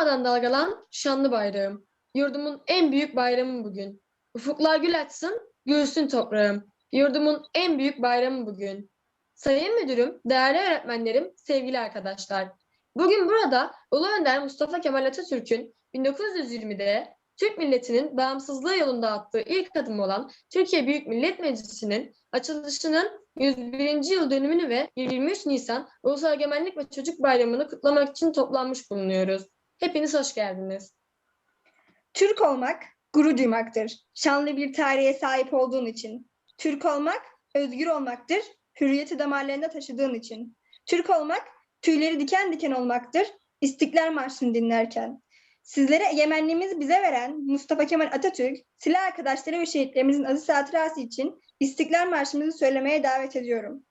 Durmadan dalgalan şanlı bayrağım. Yurdumun en büyük bayramı bugün. Ufuklar gül açsın, gülsün toprağım. Yurdumun en büyük bayramı bugün. Sayın Müdürüm, değerli öğretmenlerim, sevgili arkadaşlar. Bugün burada Ulu Önder Mustafa Kemal Atatürk'ün 1920'de Türk milletinin bağımsızlığı yolunda attığı ilk adım olan Türkiye Büyük Millet Meclisi'nin açılışının 101. yıl dönümünü ve 23 Nisan Ulusal Egemenlik ve Çocuk Bayramı'nı kutlamak için toplanmış bulunuyoruz. Hepiniz hoş geldiniz. Türk olmak gurur duymaktır. Şanlı bir tarihe sahip olduğun için. Türk olmak özgür olmaktır. Hürriyeti damarlarında taşıdığın için. Türk olmak tüyleri diken diken olmaktır. İstiklal Marşı'nı dinlerken. Sizlere egemenliğimizi bize veren Mustafa Kemal Atatürk, silah arkadaşları ve şehitlerimizin aziz hatırası için İstiklal Marşımızı söylemeye davet ediyorum.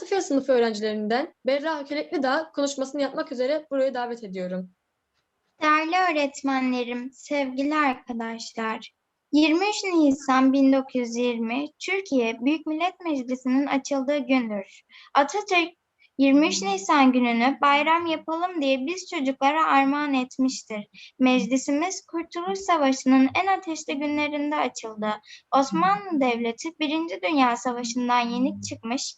Okulumuz 6 F sınıfı öğrencilerinden Berra Kökekli Dağ konuşmasını yapmak üzere buraya davet ediyorum. Değerli öğretmenlerim, sevgili arkadaşlar. 23 Nisan 1920 Türkiye Büyük Millet Meclisi'nin açıldığı gündür. Atatürk 23 Nisan gününü bayram yapalım diye biz çocuklara armağan etmiştir. Meclisimiz Kurtuluş Savaşı'nın en ateşli günlerinde açıldı. Osmanlı Devleti Birinci Dünya Savaşı'ndan yenik çıkmış,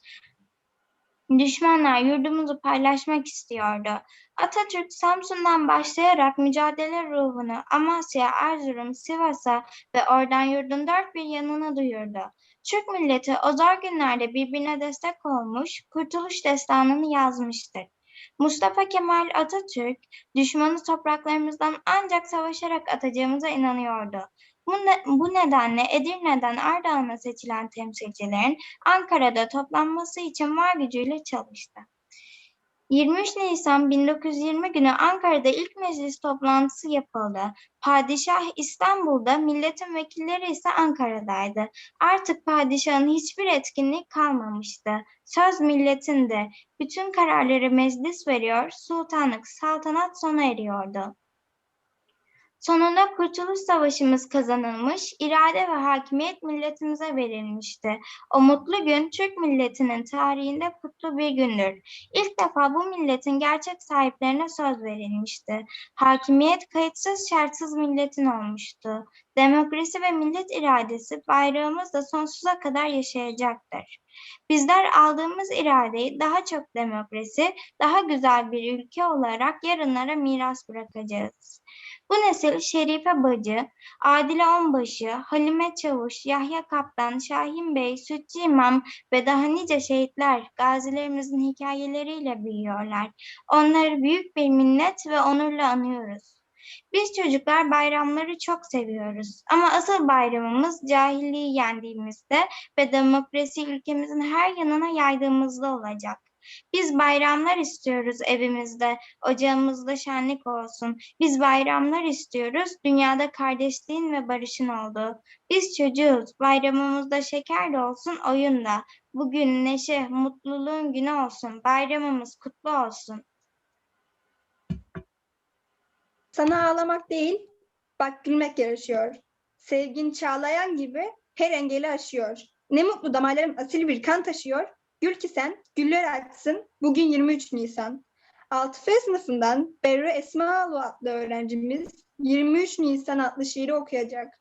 düşmanlar yurdumuzu paylaşmak istiyordu. Atatürk Samsun'dan başlayarak mücadele ruhunu Amasya, Erzurum, Sivas'a ve oradan yurdun dört bir yanına duyurdu. Türk milleti o zor günlerde birbirine destek olmuş, kurtuluş destanını yazmıştır. Mustafa Kemal Atatürk, düşmanı topraklarımızdan ancak savaşarak atacağımıza inanıyordu. Bu, ne- bu nedenle Edirne'den Ardahan'a seçilen temsilcilerin Ankara'da toplanması için var gücüyle çalıştı. 23 Nisan 1920 günü Ankara'da ilk meclis toplantısı yapıldı. Padişah İstanbul'da, milletin vekilleri ise Ankara'daydı. Artık padişahın hiçbir etkinliği kalmamıştı. Söz milletinde. Bütün kararları meclis veriyor, sultanlık, saltanat sona eriyordu. Sonunda Kurtuluş Savaşımız kazanılmış, irade ve hakimiyet milletimize verilmişti. O mutlu gün Türk milletinin tarihinde kutlu bir gündür. İlk defa bu milletin gerçek sahiplerine söz verilmişti. Hakimiyet kayıtsız şartsız milletin olmuştu. Demokrasi ve millet iradesi bayrağımız da sonsuza kadar yaşayacaktır. Bizler aldığımız iradeyi daha çok demokrasi, daha güzel bir ülke olarak yarınlara miras bırakacağız. Bu nesil Şerife Bacı, Adile Onbaşı, Halime Çavuş, Yahya Kaptan, Şahin Bey, Sütçü İmam ve daha nice şehitler gazilerimizin hikayeleriyle büyüyorlar. Onları büyük bir minnet ve onurla anıyoruz. Biz çocuklar bayramları çok seviyoruz ama asıl bayramımız cahilliği yendiğimizde ve demokrasi ülkemizin her yanına yaydığımızda olacak. Biz bayramlar istiyoruz evimizde, ocağımızda şenlik olsun. Biz bayramlar istiyoruz, dünyada kardeşliğin ve barışın olduğu. Biz çocuğuz, bayramımızda şeker de olsun, oyun da. Bugün neşe, mutluluğun günü olsun, bayramımız kutlu olsun. Sana ağlamak değil, bak gülmek yarışıyor. Sevgin çağlayan gibi her engeli aşıyor. Ne mutlu damarlarım asil bir kan taşıyor. Gül ki sen, güller açsın. Bugün 23 Nisan. 6F sınıfından Berra Esmaoğlu adlı öğrencimiz 23 Nisan adlı şiiri okuyacak.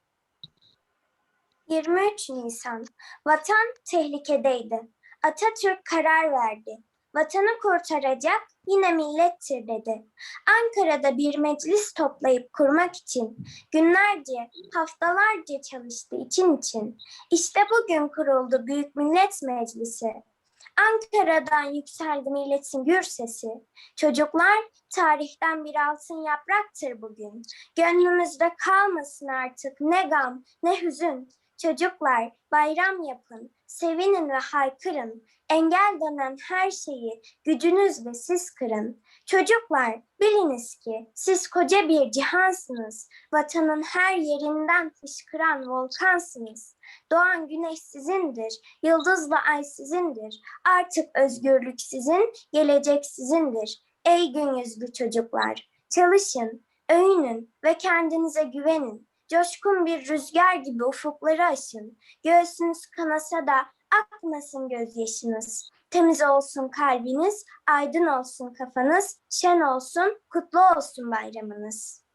23 Nisan. Vatan tehlikedeydi. Atatürk karar verdi. Vatanı kurtaracak yine millettir dedi. Ankara'da bir meclis toplayıp kurmak için günlerce, haftalarca çalıştı için için. İşte bugün kuruldu Büyük Millet Meclisi. Ankara'dan yükseldi milletin gür sesi. Çocuklar tarihten bir altın yapraktır bugün. Gönlümüzde kalmasın artık ne gam ne hüzün. Çocuklar bayram yapın, sevinin ve haykırın. Engel denen her şeyi gücünüzle siz kırın. Çocuklar biliniz ki siz koca bir cihansınız. Vatanın her yerinden fışkıran volkansınız. Doğan güneş sizindir, yıldızla ay sizindir. Artık özgürlük sizin, gelecek sizindir. Ey gün yüzlü çocuklar, çalışın, övünün ve kendinize güvenin. Coşkun bir rüzgar gibi ufukları aşın. Göğsünüz kanasa da akmasın gözyaşınız. Temiz olsun kalbiniz, aydın olsun kafanız, şen olsun, kutlu olsun bayramınız.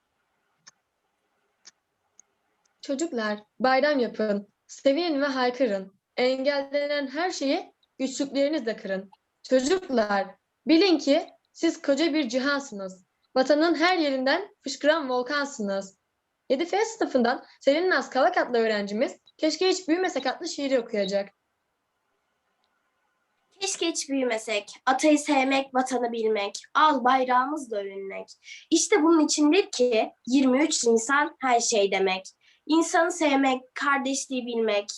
Çocuklar bayram yapın, sevinin ve haykırın. Engellenen her şeyi güçlüklerinizle kırın. Çocuklar bilin ki siz koca bir cihansınız. Vatanın her yerinden fışkıran volkansınız. 7F sınıfından Selin Naz Kavak adlı öğrencimiz Keşke Hiç Büyümesek adlı şiiri okuyacak. Keşke hiç büyümesek, atayı sevmek, vatanı bilmek, al bayrağımızla övünmek. İşte bunun içindir ki 23 Nisan her şey demek. İnsanı sevmek, kardeşliği bilmek,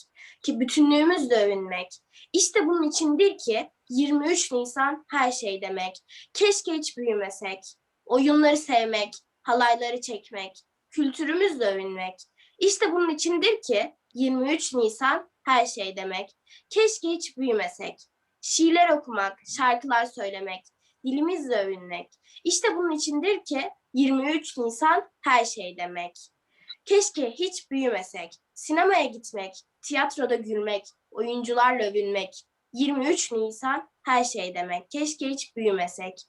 ki bütünlüğümüzle övünmek. İşte bunun içindir ki 23 Nisan her şey demek. Keşke hiç büyümesek, oyunları sevmek, halayları çekmek, kültürümüzle övünmek. İşte bunun içindir ki 23 Nisan her şey demek. Keşke hiç büyümesek, şiirler okumak, şarkılar söylemek, dilimizle övünmek. İşte bunun içindir ki 23 Nisan her şey demek. Keşke hiç büyümesek, sinemaya gitmek, tiyatroda gülmek, oyuncularla övünmek. 23 Nisan her şey demek. Keşke hiç büyümesek.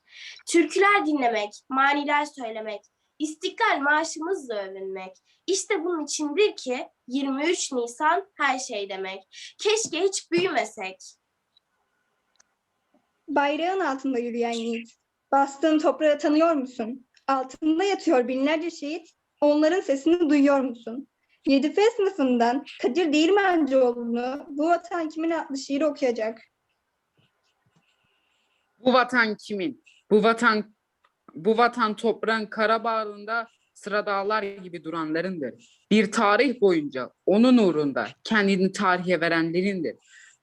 Türküler dinlemek, maniler söylemek, İstiklal marşımızla övünmek. İşte bunun içindir ki 23 Nisan her şey demek. Keşke hiç büyümesek. Bayrağın altında yürüyen yiğit. Bastığın toprağı tanıyor musun? Altında yatıyor binlerce şehit. Onların sesini duyuyor musun? 7F sınıfından Kadir Değirmencioğlu'nu Bu Vatan Kimin adlı şiiri okuyacak. Bu vatan kimin? Bu vatan bu vatan toprağın kara bağrında sıra dağlar gibi duranlarındır. Bir tarih boyunca onun uğrunda kendini tarihe verenlerindir.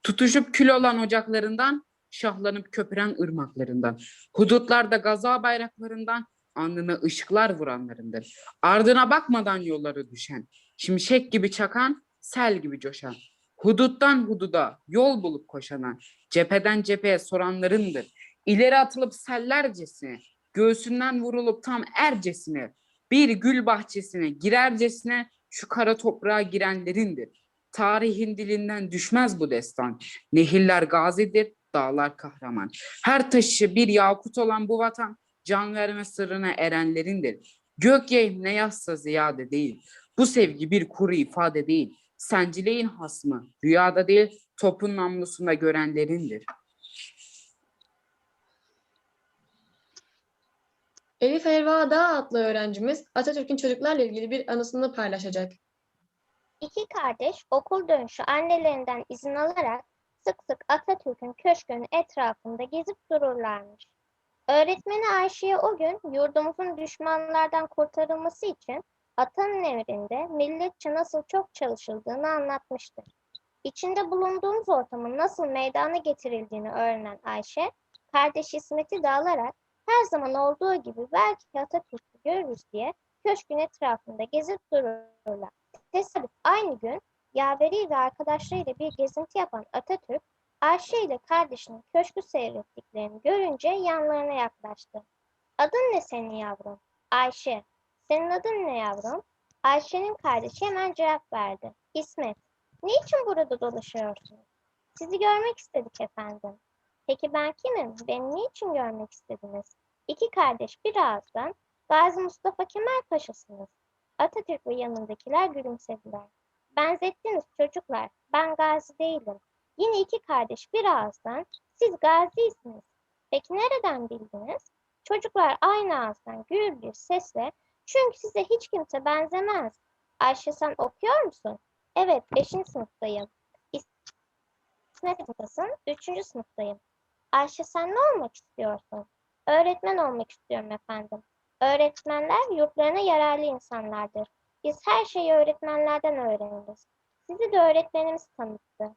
Tutuşup kül olan ocaklarından, şahlanıp köpüren ırmaklarından, hudutlarda gaza bayraklarından alnına ışıklar vuranlarındır. Ardına bakmadan yolları düşen, şimşek gibi çakan, sel gibi coşan, huduttan hududa yol bulup koşana, cepheden cepheye soranlarındır. İleri atılıp sellercesine, göğsünden vurulup tam ercesine, bir gül bahçesine girercesine şu kara toprağa girenlerindir. Tarihin dilinden düşmez bu destan. Nehirler gazidir, dağlar kahraman. Her taşı bir yakut olan bu vatan, can verme sırrına erenlerindir. Gök ne yazsa ziyade değil. Bu sevgi bir kuru ifade değil. Sencileyin hasmı, rüyada değil, topun namlusunda görenlerindir. Elif Elva Dağ adlı öğrencimiz Atatürk'ün çocuklarla ilgili bir anısını paylaşacak. İki kardeş okul dönüşü annelerinden izin alarak sık sık Atatürk'ün köşkünün etrafında gezip dururlarmış. Öğretmeni Ayşe'ye o gün yurdumuzun düşmanlardan kurtarılması için atanın emrinde milletçe nasıl çok çalışıldığını anlatmıştır. İçinde bulunduğumuz ortamın nasıl meydana getirildiğini öğrenen Ayşe, kardeş İsmet'i de alarak her zaman olduğu gibi belki Atatürk'ü görürüz diye köşkün etrafında gezip dururlar. Tesadüf aynı gün yaveri ve arkadaşlarıyla bir gezinti yapan Atatürk, Ayşe ile kardeşinin köşkü seyrettiklerini görünce yanlarına yaklaştı. Adın ne senin yavrum? Ayşe. Senin adın ne yavrum? Ayşe'nin kardeşi hemen cevap verdi. İsmet. Niçin burada dolaşıyorsunuz? Sizi görmek istedik efendim. Peki ben kimim? Beni niçin görmek istediniz? İki kardeş bir ağızdan Gazi Mustafa Kemal Paşa'sınız. Atatürk ve yanındakiler gülümsediler. Benzettiniz çocuklar. Ben gazi değilim. Yine iki kardeş bir ağızdan siz gazisiniz. Peki nereden bildiniz? Çocuklar aynı ağızdan gür bir sesle çünkü size hiç kimse benzemez. Ayşe sen okuyor musun? Evet, beşinci sınıftayım. İsmet sınıftasın, üçüncü sınıftayım. Ayşe sen ne olmak istiyorsun? Öğretmen olmak istiyorum efendim. Öğretmenler yurtlarına yararlı insanlardır. Biz her şeyi öğretmenlerden öğreniriz. Sizi de öğretmenimiz tanıttı.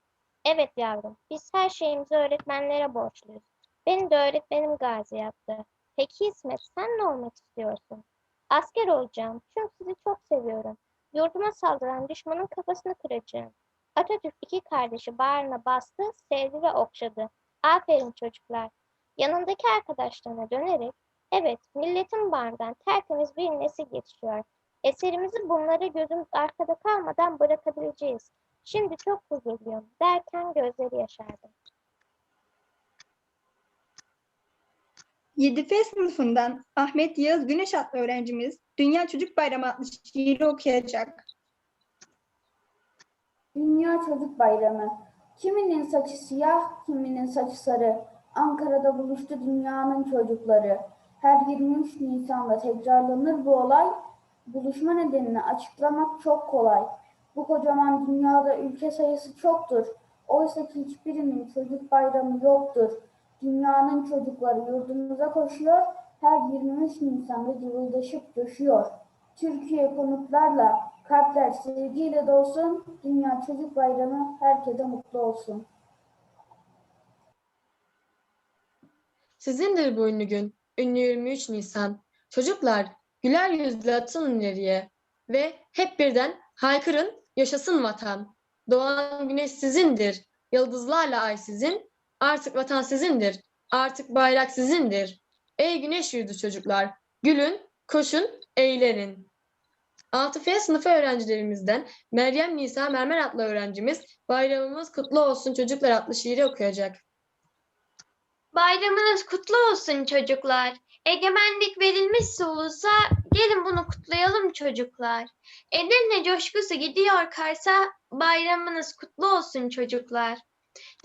Evet yavrum, biz her şeyimizi öğretmenlere borçluyuz. Beni de öğretmenim Gazi yaptı. Peki İsmet, sen ne olmak istiyorsun? Asker olacağım, çünkü sizi çok seviyorum. Yurduma saldıran düşmanın kafasını kıracağım. Atatürk iki kardeşi bağrına bastı, sevdi ve okşadı. Aferin çocuklar. Yanındaki arkadaşlarına dönerek, evet milletin bağrından tertemiz bir nesil yetişiyor. Eserimizi bunlara gözümüz arkada kalmadan bırakabileceğiz. Şimdi çok huzurluyum derken gözleri yaşardı. 7F sınıfından Ahmet Yağız Güneş adlı öğrencimiz Dünya Çocuk Bayramı adlı şiiri okuyacak. Dünya Çocuk Bayramı. Kiminin saçı siyah, kiminin saçı sarı. Ankara'da buluştu dünyanın çocukları. Her 23 Nisan'da tekrarlanır bu olay. Buluşma nedenini açıklamak çok kolay. Bu kocaman dünyada ülke sayısı çoktur. Oysa ki hiçbirinin çocuk bayramı yoktur. Dünyanın çocukları yurdumuza koşuyor. Her 23 Nisan'da cıvıldaşıp coşuyor. Türkiye konuklarla kalpler sevgiyle dolsun. Dünya Çocuk Bayramı herkese mutlu olsun. Sizindir bu ünlü gün, ünlü 23 Nisan. Çocuklar, güler yüzle atın ileriye ve hep birden haykırın, yaşasın vatan. Doğan güneş sizindir, yıldızlarla ay sizin, artık vatan sizindir, artık bayrak sizindir. Ey güneş yurdu çocuklar, gülün, koşun, eğlenin. 6F sınıfı öğrencilerimizden Meryem Nisa Mermer adlı öğrencimiz Bayramımız kutlu olsun çocuklar adlı şiiri okuyacak. Bayramınız kutlu olsun çocuklar. Egemenlik verilmişse ulusa gelin bunu kutlayalım çocuklar. Edirne coşkusu gidiyor Kars'a bayramınız kutlu olsun çocuklar.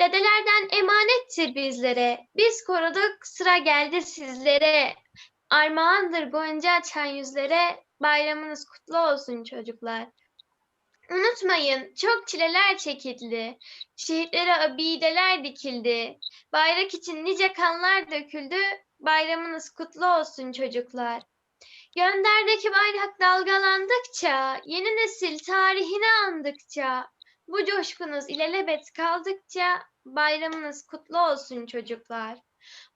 Dedelerden emanettir bizlere. Biz koruduk sıra geldi sizlere. Armağandır gonca açan yüzlere. Bayramınız kutlu olsun çocuklar. Unutmayın çok çileler çekildi. Şehitlere abideler dikildi. Bayrak için nice kanlar döküldü. Bayramınız kutlu olsun çocuklar. Gönderdeki bayrak dalgalandıkça, yeni nesil tarihini andıkça, bu coşkunuz ilelebet kaldıkça bayramınız kutlu olsun çocuklar.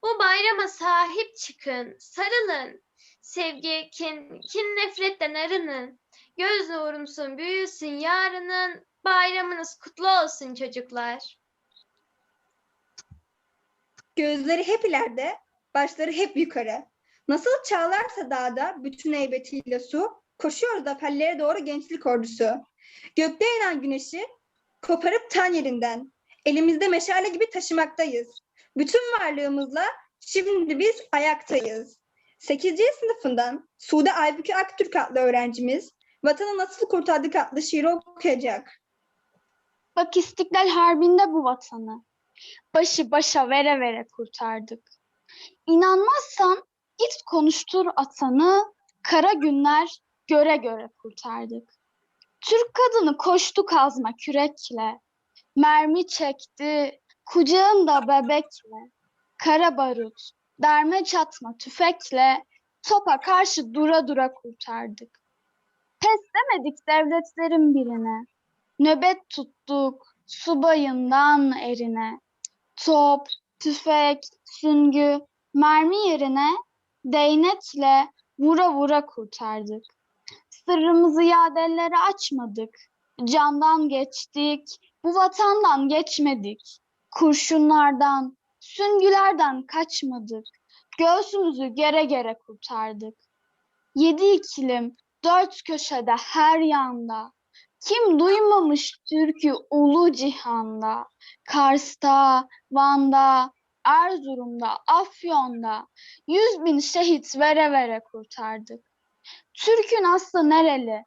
Bu bayrama sahip çıkın, sarılın. Sevgi, kin, kin nefretten arının. Göz nurumsun, büyüsün yarının. Bayramınız kutlu olsun çocuklar. Gözleri hep ileride, başları hep yukarı. Nasıl çağlarsa dağda bütün heybetiyle su, koşuyor zaferlere doğru gençlik ordusu. Gökte yanan güneşi koparıp tan yerinden, elimizde meşale gibi taşımaktayız. Bütün varlığımızla şimdi biz ayaktayız. 8. sınıfından Sude Aybüke Aktürk adlı öğrencimiz Vatanı Nasıl Kurtardık adlı şiiri okuyacak. Bak İstiklal Harbi'nde bu vatanı. Başı başa vere vere kurtardık. İnanmazsan git konuştur atanı. Kara günler göre göre kurtardık. Türk kadını koştu kazma kürekle. Mermi çekti kucağında bebekle. Kara barut, derme çatma tüfekle topa karşı dura dura kurtardık. Pes demedik devletlerin birine. Nöbet tuttuk subayından erine. Top, tüfek, süngü, mermi yerine değnekle vura vura kurtardık. Sırrımızı yadellere açmadık. Candan geçtik, bu vatandan geçmedik. Kurşunlardan, süngülerden kaçmadık. Göğsümüzü gere gere kurtardık. Yedi iklim, dört köşede her yanda. Kim duymamış türkü ulu cihanda? Kars'ta, Van'da, Erzurum'da, Afyon'da yüz bin şehit vere vere kurtardık. Türk'ün aslı nereli?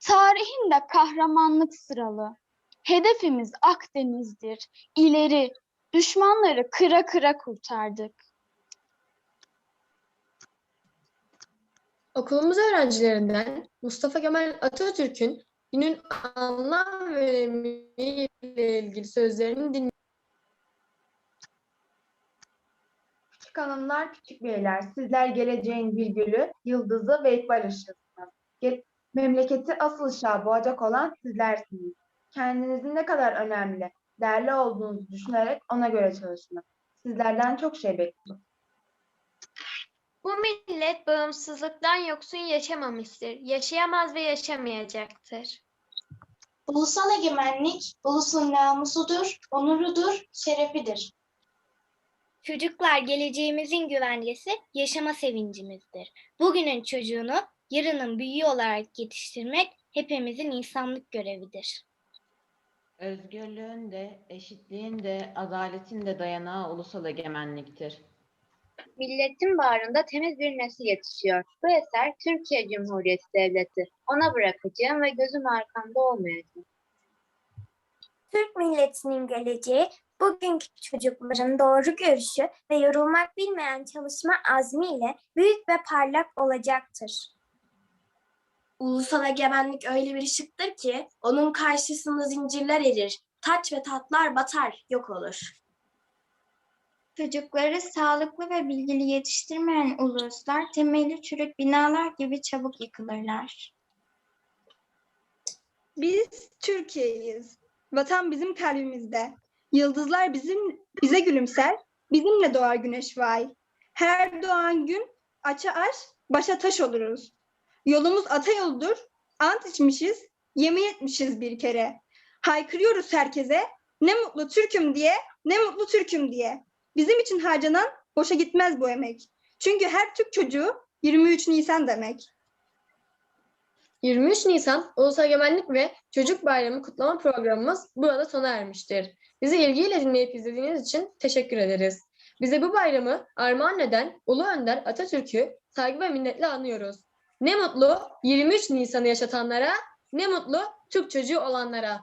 Tarihinde kahramanlık sıralı. Hedefimiz Akdeniz'dir. İleri, düşmanları kıra kıra kurtardık. Okulumuz öğrencilerinden Mustafa Kemal Atatürk'ün günün anlam ve önemiyle ilgili sözlerini dinliyoruz. Küçük hanımlar, küçük beyler, sizler geleceğin virgülü, yıldızı ve ikbal ışığısınız. Memleketi asıl ışığa boğacak olan sizlersiniz. Kendinizin ne kadar önemli, değerli olduğunuzu düşünerek ona göre çalışınız. Sizlerden çok şey bekliyorum. Bu millet bağımsızlıktan yoksun yaşamamıştır. Yaşayamaz ve yaşamayacaktır. Ulusal egemenlik ulusun namusudur, onurudur, şerefidir. Çocuklar geleceğimizin güvencesi, yaşama sevincimizdir. Bugünün çocuğunu yarının büyüğü olarak yetiştirmek hepimizin insanlık görevidir. Özgürlüğün de, eşitliğin de, adaletin de dayanağı ulusal egemenliktir. Milletin bağrında temiz bir nesil yetişiyor. Bu eser Türkiye Cumhuriyeti Devleti. Ona bırakacağım ve gözüm arkamda olmayacak. Türk milletinin geleceği bugünkü çocukların doğru görüşü ve yorulmak bilmeyen çalışma azmiyle büyük ve parlak olacaktır. Ulusal egemenlik öyle bir ışıktır ki onun karşısında zincirler erir, taç ve tatlar batar, yok olur. Çocukları sağlıklı ve bilgili yetiştirmeyen uluslar temeli çürük binalar gibi çabuk yıkılırlar. Biz Türkiye'yiz. Vatan bizim kalbimizde. Yıldızlar bizim bize gülümser. Bizimle doğar güneş vay. Her doğan gün aça aş, başa taş oluruz. Yolumuz ata yoludur. Ant içmişiz, yemin etmişiz bir kere. Haykırıyoruz herkese. Ne mutlu Türk'üm diye, ne mutlu Türk'üm diye. Bizim için harcanan boşa gitmez bu emek. Çünkü her Türk çocuğu 23 Nisan demek. 23 Nisan Ulusal Egemenlik ve Çocuk Bayramı kutlama programımız burada sona ermiştir. Bizi ilgiyle dinleyip izlediğiniz için teşekkür ederiz. Bize bu bayramı armağan eden Ulu Önder Atatürk'ü saygı ve minnetle anıyoruz. Ne mutlu 23 Nisan'ı yaşatanlara, ne mutlu Türk çocuğu olanlara.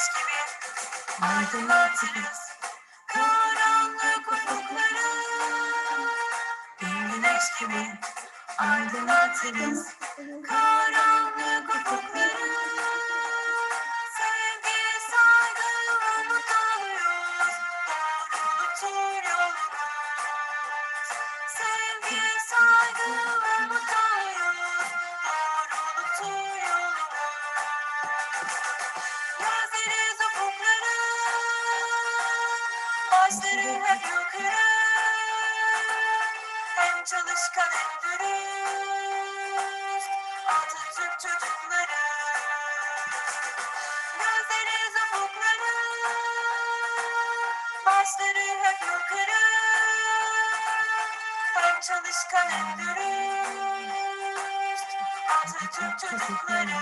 Güneş gibi aydınlatırız karanlık ufukları. Bir güneş gibi aydınlatırız karanlık ufukları. Başları hep yukarı. Hem çalışkan hem dürüst, Atatürk çocukları. Gözleriz ufukları, başları hep yukarı. Hem çalışkan hem dürüst, Atatürk çocukları.